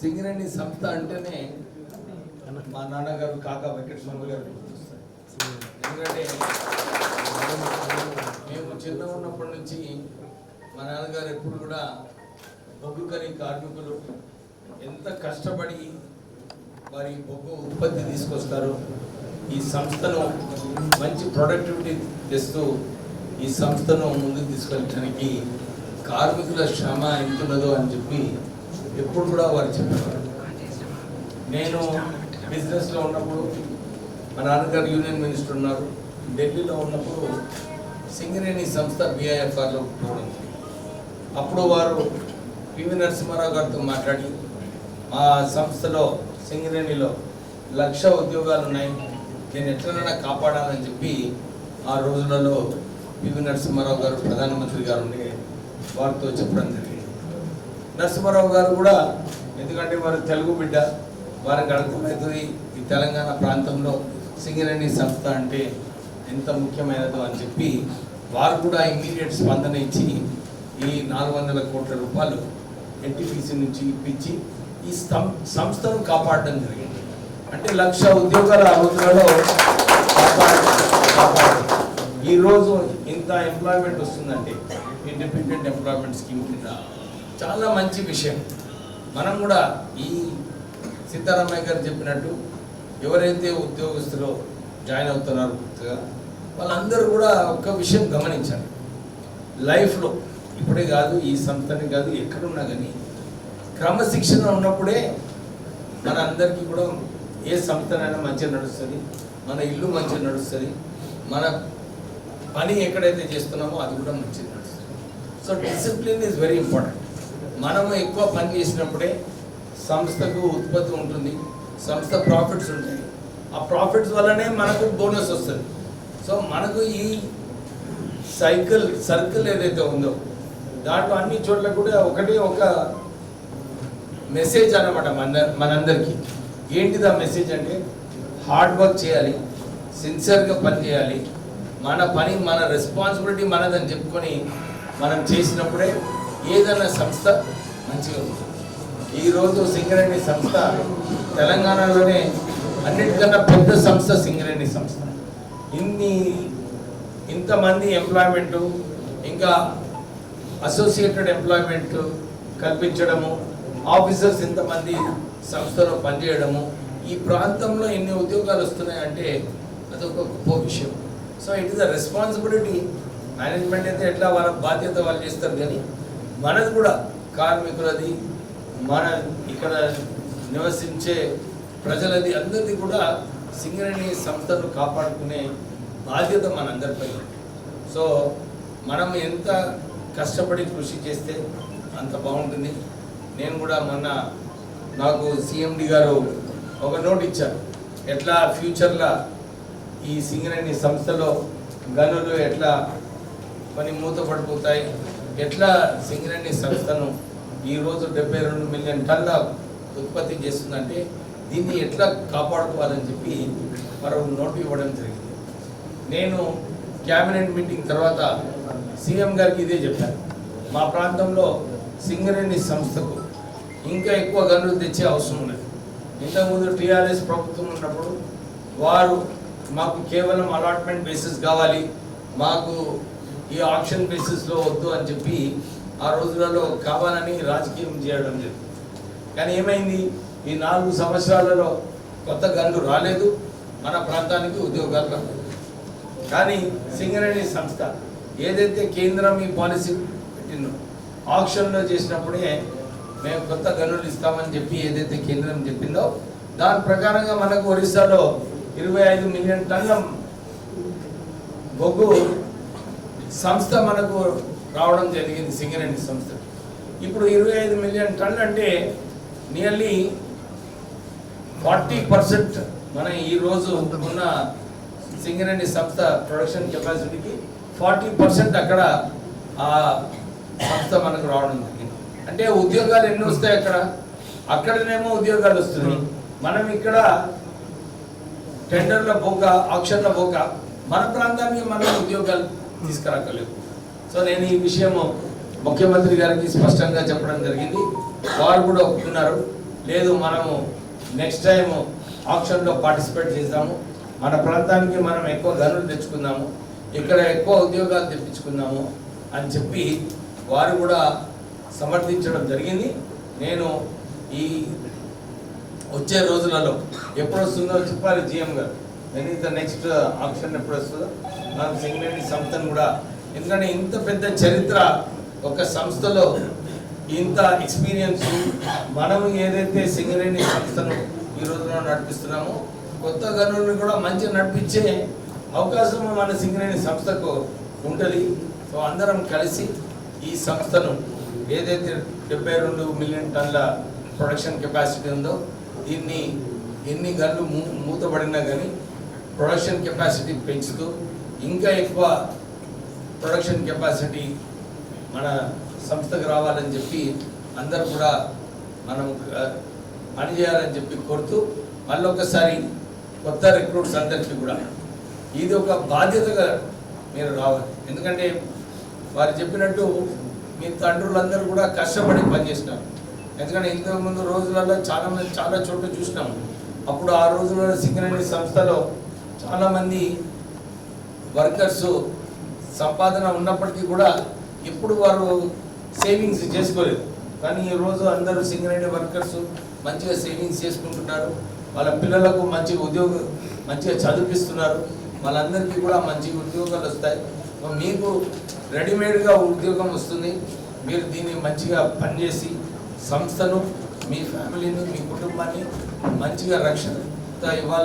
సింగరేణి సంస్థ అంటేనే మా నాన్నగారు కాకా వెంకటస్వామి గారు ఎందుకంటే మేము చిన్న ఉన్నప్పటి నుంచి మా నాన్నగారు ఎప్పుడు కూడా బొగ్గు కని కార్మికులు ఎంత కష్టపడి వారి బొగ్గు ఉత్పత్తి తీసుకొస్తారు ఈ సంస్థను మంచి ప్రొడక్టివిటీ తెస్తూ ఈ సంస్థను ముందుకు తీసుకెళ్ళడానికి కార్మికుల శ్రమ ఎంతున్నదో అని చెప్పి ఎప్పుడు కూడా వారు చెప్పేవారు. నేను బిజినెస్లో ఉన్నప్పుడు మా నాన్నగారు యూనియన్ మినిస్టర్ ఉన్నారు. ఢిల్లీలో ఉన్నప్పుడు సింగరేణి సంస్థ బిఐఎఫ్ఆర్లో పోవడం అప్పుడు వారు పివి నరసింహారావు గారితో మాట్లాడి మా సంస్థలో సింగరేణిలో లక్ష ఉద్యోగాలు ఉన్నాయి. నేను ఎట్లనైనా కాపాడాలని చెప్పి ఆ రోజులలో పివి నరసింహారావు గారు ప్రధానమంత్రి గారు ఉండే వారితో చెప్పడం జరిగింది. నరసింహారావు గారు కూడా ఎందుకంటే వారు తెలుగు బిడ్డ వారికి అర్థమవుతుంది ఈ తెలంగాణ ప్రాంతంలో. సింగరేణి సంస్థ అంటే ఎంత ముఖ్యమైనదో అని చెప్పి వారు కూడా ఇమీడియట్ స్పందన ఇచ్చి ఈ నాలుగు వందల కోట్ల రూపాయలు ఎన్టీపీసీ నుంచి ఇప్పించి ఈ సం- సంస్థను కాపాడడం జరిగింది. అంటే లక్ష ఉద్యోగాల అభివృద్ధిలో ఈరోజు ఈ రోజు ఇంత ఎంప్లాయ్మెంట్ వస్తుందంటే ఇండిపెండెంట్ ఎంప్లాయ్మెంట్ స్కీమ్ కింద చాలా మంచి విషయం. మనం కూడా ఈ సీతారామయ్య గారు చెప్పినట్టు ఎవరైతే ఉద్యోగస్తులు జాయిన్ అవుతున్నారో గుర్తుగా వాళ్ళందరూ కూడా ఒక్క విషయం గమనించాలి. లైఫ్లో ఇప్పుడే కాదు ఈ సంస్థని కాదు ఎక్కడున్నా కానీ క్రమశిక్షణ ఉన్నప్పుడే మన అందరికీ కూడా ఏ సంస్థనైనా మంచిగా నడుస్తుంది. మన ఇల్లు మంచిగా నడుస్తుంది. మన పని ఎక్కడైతే చేస్తున్నామో అది కూడా మంచిగా నడుస్తుంది. So discipline is very important మనము ఎక్కువ పని చేసినప్పుడే సంస్థకు ఉత్పత్తి ఉంటుంది సంస్థ ప్రాఫిట్స్ ఉంటాయి. ఆ ప్రాఫిట్స్ వల్లనే మనకు బోనస్ వస్తుంది. సో మనకు ఈ సైకిల్ సర్కిల్ ఏదైతే ఉందో దాంట్లో అన్ని చోట్ల కూడా ఒకటే ఒక మెసేజ్ అనమాట మన మనందరికీ. ఏంటిది ఆ మెసేజ్ అంటే హార్డ్ వర్క్ చేయాలి సిన్సియర్గా పని చేయాలి. మన పని మన రెస్పాన్సిబిలిటీ మనదని చెప్పుకొని మనం చేసినప్పుడే ఏదైనా సంస్థ మంచిగా ఉంటుంది. ఈరోజు సింగరేణి సంస్థ తెలంగాణలోనే అన్నిటికన్నా పెద్ద సంస్థ సింగరేణి సంస్థ. ఇన్ని ఇంతమంది ఎంప్లాయ్మెంటు ఇంకా అసోసియేటెడ్ ఎంప్లాయ్మెంట్ కల్పించడము ఆఫీసర్స్ ఇంతమంది సంస్థలో పనిచేయడము ఈ ప్రాంతంలో ఎన్ని ఉద్యోగాలు వస్తున్నాయంటే అదొక గొప్ప విషయం. So it is the responsibility management అయితే ఎట్లా వాళ్ళ బాధ్యత వాళ్ళు చేస్తారు కానీ మనది కూడా కార్మికులది మన ఇక్కడ నివసించే ప్రజలది అందరిది కూడా సింగరేణి సంస్థను కాపాడుకునే బాధ్యత మనందరిపై సో మనం ఎంత కష్టపడి కృషి చేస్తే అంత బాగుంటుంది. నేను కూడా మొన్న నాకు సిఎండి గారు ఒక నోట్ ఇచ్చారు. ఎట్లా ఫ్యూచర్లో ఈ సింగరేణి సంస్థలో గనులు ఎట్లా పని మూతపడిపోతాయి ఎట్లా సింగరేణి సంస్థను ఈరోజు డెబ్బై రెండు మిలియన్ టన్ల ఉత్పత్తి చేస్తుందంటే దీన్ని ఎట్లా కాపాడుకోవాలని చెప్పి మరో నోటు ఇవ్వడం జరిగింది. నేను క్యాబినెట్ మీటింగ్ తర్వాత సీఎం గారికి ఇదే చెప్పాను. మా ప్రాంతంలో సింగరేణి సంస్థకు ఇంకా ఎక్కువ గనులు తెచ్చే అవసరం ఉన్నది. ఇంతకుముందు టీఆర్ఎస్ ప్రభుత్వం ఉన్నప్పుడు వారు మాకు కేవలం అలాట్మెంట్ బేసిస్ కావాలి మాకు ఈ ఆప్షన్ బేసిస్లో వద్దు అని చెప్పి ఆ రోజులలో కావాలని రాజకీయం చేయడం జరిగింది. కానీ ఏమైంది? ఈ నాలుగు సంవత్సరాలలో కొత్త గన్లు రాలేదు. మన ప్రాంతానికి ఉద్యోగాలు రాలేదు. కానీ సింగరేణి సంస్థ ఏదైతే కేంద్రం ఈ పాలసీ పెట్టిందో ఆప్షన్లో చేసినప్పుడే మేము కొత్త గనులు ఇస్తామని చెప్పి ఏదైతే కేంద్రం చెప్పిందో దాని ప్రకారంగా మనకు ఒరిస్సాలో ఇరవై ఐదు మిలియన్ టన్ల బొగ్గు సంస్థ మనకు రావడం జరిగింది సింగరేణి సంస్థ. ఇప్పుడు ఇరవై ఐదు మిలియన్ టన్నులు అంటే నియర్లీ ఫార్టీ పర్సెంట్ మన ఈ రోజు ఉన్న సింగరేణి సంస్థ ప్రొడక్షన్ కెపాసిటీకి ఫార్టీ పర్సెంట్ అక్కడ ఆ సంస్థ మనకు రావడం జరిగింది. అంటే ఉద్యోగాలు ఎన్ని వస్తాయి అక్కడ? అక్కడనేమో ఉద్యోగాలు వస్తున్నాయి. మనం ఇక్కడ టెండర్ల పోక ఆక్షన్ల పోక మన ప్రాంతానికి మనం ఉద్యోగాలు తీసుకురాకలేవు సో నేను ఈ విషయం ముఖ్యమంత్రి గారికి స్పష్టంగా చెప్పడం జరిగింది. వారు కూడా ఒప్పుకున్నారు. లేదు మనము నెక్స్ట్ టైం ఆప్షన్లో పార్టిసిపేట్ చేద్దాము. మన ప్రాంతానికి మనం ఎక్కువ గనులు తెచ్చుకుందాము. ఇక్కడ ఎక్కువ ఉద్యోగాలు తెప్పించుకుందాము అని చెప్పి వారు కూడా సమర్థించడం జరిగింది. నేను ఈ వచ్చే రోజులలో ఎప్పుడు వస్తుందో చెప్పాలి జీఎం గారు. నేను ఇంత నెక్స్ట్ ఆప్షన్ ఎప్పుడు వస్తుందో మనం సింగరేణి సంస్థను కూడా ఎందుకంటే ఇంత పెద్ద చరిత్ర ఒక సంస్థలో ఇంత ఎక్స్పీరియన్స్ మనం ఏదైతే సింగరేణి సంస్థను ఈ రోజున నడిపిస్తున్నామో కొత్త గనులను కూడా మంచిగా నడిపించే అవకాశం మన సింగరేణి సంస్థకు ఉంటుంది సో అందరం కలిసి ఈ సంస్థను ఏదైతే డెబ్బై రెండు మిలియన్ టన్ల ప్రొడక్షన్ కెపాసిటీ ఉందో దీన్ని ఎన్ని గన్లు మూ మూతబడినా కానీ ప్రొడక్షన్ కెపాసిటీ పెంచుతూ ఇంకా ఎక్కువ ప్రొడక్షన్ కెపాసిటీ మన సంస్థకు రావాలని చెప్పి అందరూ కూడా మనం పనిచేయాలని చెప్పి కోరుతూ మళ్ళీ ఒకసారి కొత్త రిక్రూట్స్ అందరికీ కూడా ఇది ఒక బాధ్యతగా మీరు రావాలి. ఎందుకంటే వారు చెప్పినట్టు మీ తండ్రులందరూ కూడా కష్టపడి పనిచేసినారు. ఎందుకంటే ఇంతకుముందు రోజులలో చాలా మంది చాలా చోట్ల చూసినాము. అప్పుడు ఆ రోజులలో సింగరేణి సంస్థలో చాలామంది వర్కర్స్ సంపాదన ఉన్నప్పటికీ కూడా ఎప్పుడు వారు సేవింగ్స్ చేసుకోలేదు. కానీ ఈరోజు అందరూ సింగరేణి వర్కర్స్ మంచిగా సేవింగ్స్ చేసుకుంటున్నారు. వాళ్ళ పిల్లలకు మంచి ఉద్యోగం మంచిగా చదివిస్తున్నారు వాళ్ళందరికీ కూడా మంచి ఉద్యోగాలు వస్తాయి. మీకు రెడీమేడ్గా ఉద్యోగం వస్తుంది. మీరు దీన్ని మంచిగా పనిచేసి సంస్థను మీ ఫ్యామిలీని మీ కుటుంబాన్ని మంచిగా రక్షణ ఇవ్వాలి.